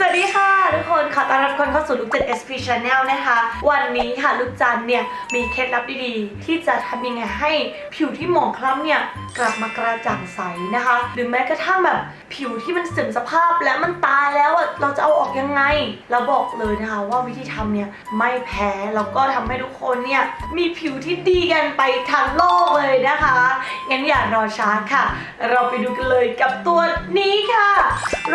สวัสดีค่ะทุกคนขอต้อนรับทุกคนเข้าสู่ลูกจัน SP Channel นะคะ วันนี้ค่ะลูกจันเนี่ยมีเคล็ดลับดีๆ ที่จะทำยังไงให้ผิวที่หมองคล้ำเนี่ยกลับมากระจ่างใสนะคะ หรือแม้กระทั่งแบบผิวที่มันเสื่อมสภาพและมันตายแล้วอะเราจะเอาออกยังไง เราบอกเลยนะคะว่าวิธีทำเนี่ยไม่แพ้แล้วก็ทำให้ทุกคนเนี่ยมีผิวที่ดีกันไปทั้งโลกเลยนะคะงั้นอย่ารอช้าค่ะ เราไปดูกันเลยกับตัวนี้ค่ะ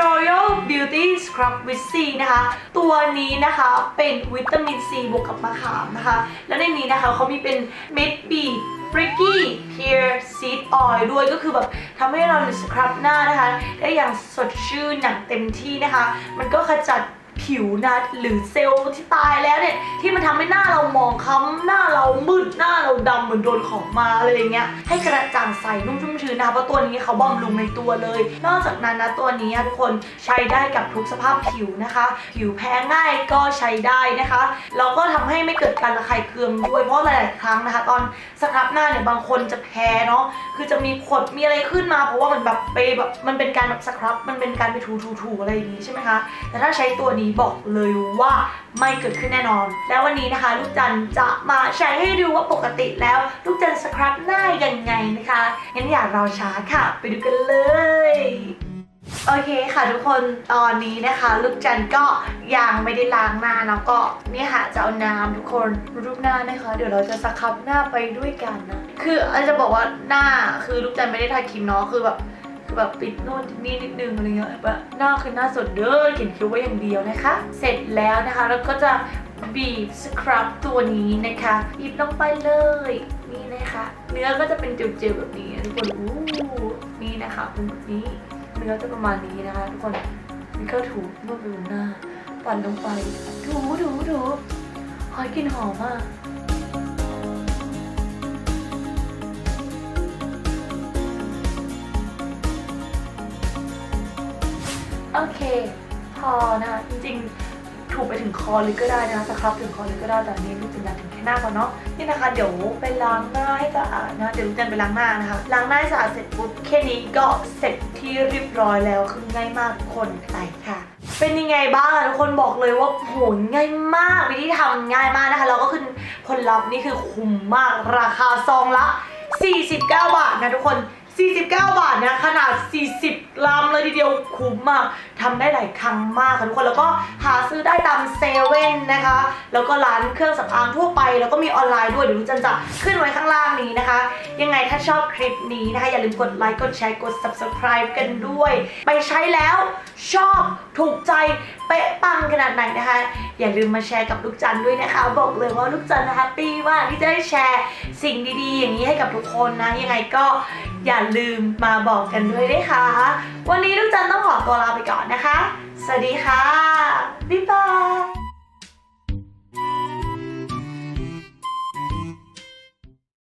Royal Beauty Scrub with C นะคะ ตัวนี้นะคะเป็นวิตามินซีบวกกับมะขามนะคะ แล้วในนี้นะคะเขามีเป็นเม็ดบีบ b r i c k y Pear Seed Oil ด้วยก็คือแบบทำให้เราสครับหน้านะคะ ได้อย่างสดชื่นอย่างเต็มที่นะคะ มันก็ขจัด ผิวนะหรือเซลล์ที่ตายแล้วเนี่ยที่มันทำให้หน้าเรามองค้ำหน้าเรามืดหน้าเราดำเหมือนโดนของมาอะไรอย่างเงี้ยให้กระจ่างใสนุ่มชุ่มชื้นนะคะเพราะตัวนี้เขาบำรุงในตัวเลย นอกจากนั้นนะตัวนี้ทุกคนใช้ได้กับทุกสภาพผิวนะคะ ผิวแพ้ง่ายก็ใช้ได้นะคะแล้วก็ทำให้ไม่เกิดการระคายเคืองด้วยเพราะหลาย ๆ ครั้งนะคะ ตอนสครับหน้าเนี่ยบางคนจะแพ้เนาะคือจะมีขดมีอะไรขึ้นมา เพราะว่ามันแบบไปแบบมันเป็นการแบบสครับมันเป็นการไปถูถูอะไรอย่างนี้ใช่ไหมคะแต่ถ้าใช้ตัวนี้บอกเลยว่าไม่เกิดขึ้นแน่นอน แล้ววันนี้นะคะ ลูกจันจะมาใช้ให้ดูว่าปกติแล้ว ลูกจันสครับหน้ายังไงนะคะงั้นอย่ารอช้าค่ะ ไปดูกันเลยโอเคค่ะทุกคนตอนนี้นะคะ ลูกจันก็ยังไม่ได้ล้างหน้าเนาะก็เนี่ยค่ะจะเอาน้ำทุกคนรูปหน้านะคะ เดี๋ยวเราจะสครับหน้าไปด้วยกันนะคืออาจจะบอกว่าหน้าคือลูกจันไม่ได้ทาครีมเนาะคือแบบ แบบปิดนู่นนี่นิดนึงอะไรเงี้ยแบบหน้าคือหน้าสดเด้อเขียนคิ้วไว้อย่างเดียวนะคะ เสร็จแล้วนะคะแล้วก็จะบีบสครับตัวนี้นะคะบีบลงไปเลยนี่นะคะเนื้อก็จะเป็นเจลๆแบบนี้ทุกคนอู้นี่นะคะเป็นแบบนี้เนื้อจะประมาณนี้นะคะทุกคนนี่ก็ถูนวดไปบนหน้าปั่นลงไปถูถูถูหอยกลินหอมมาก โอเค พอนะคะจริงๆ ถูกไปถึงคอเลยก็ได้นะคะสครับถึงคอเลยก็ได้แต่นี้ลูกจันอยากถึงแค่หน้าก่อนเนาะนี่นะคะ เดี๋ยวไปล้างหน้าให้สะอาดนะเดี๋ยวลูกจันไปล้างหน้านะคะล้างหน้าให้สะอาดเสร็จปุ๊บแค่นี้ก็เสร็จที่เรียบร้อยแล้วคือง่ายมากทุกคนไปค่ะเป็นยังไงบ้างทุกคนบอกเลยว่าโหง่ายมากวิธีทำง่ายมากนะคะแล้วก็คือผลลัพธ์นี่คือคุ้มมากราคาซองละ 49 บาทนะทุกคน 49 บาทนะขนาด 40 กรัมเลยทีเดียวคุ้มมากทำได้หลายครั้งมากค่ะทุกคนแล้วก็หาซื้อได้ตามเซเว่นนะคะ แล้วก็ร้านเครื่องสำอางทั่วไป แล้วก็มีออนไลน์ด้วยเดี๋ยวลูกจันจะขึ้นไว้ข้างล่างนี้นะคะ ยังไงถ้าชอบคลิปนี้นะคะ อย่าลืมกดไลค์กดแชร์กด subscribe กันด้วย ไปใช้แล้วชอบถูกใจเป๊ะปังขนาดไหนนะคะ อย่าลืมมาแชร์กับลูกจันด้วยนะคะ บอกเลยว่าลูกจันแฮปปี้มากที่จะได้แชร์สิ่งดีๆ อย่างนี้ให้กับทุกคนนะยังไงก็ อย่าลืมมาบอกกันด้วยนะคะ วันนี้ลูกจันต้องขอตัวลาไปก่อนนะคะ สวัสดีค่ะ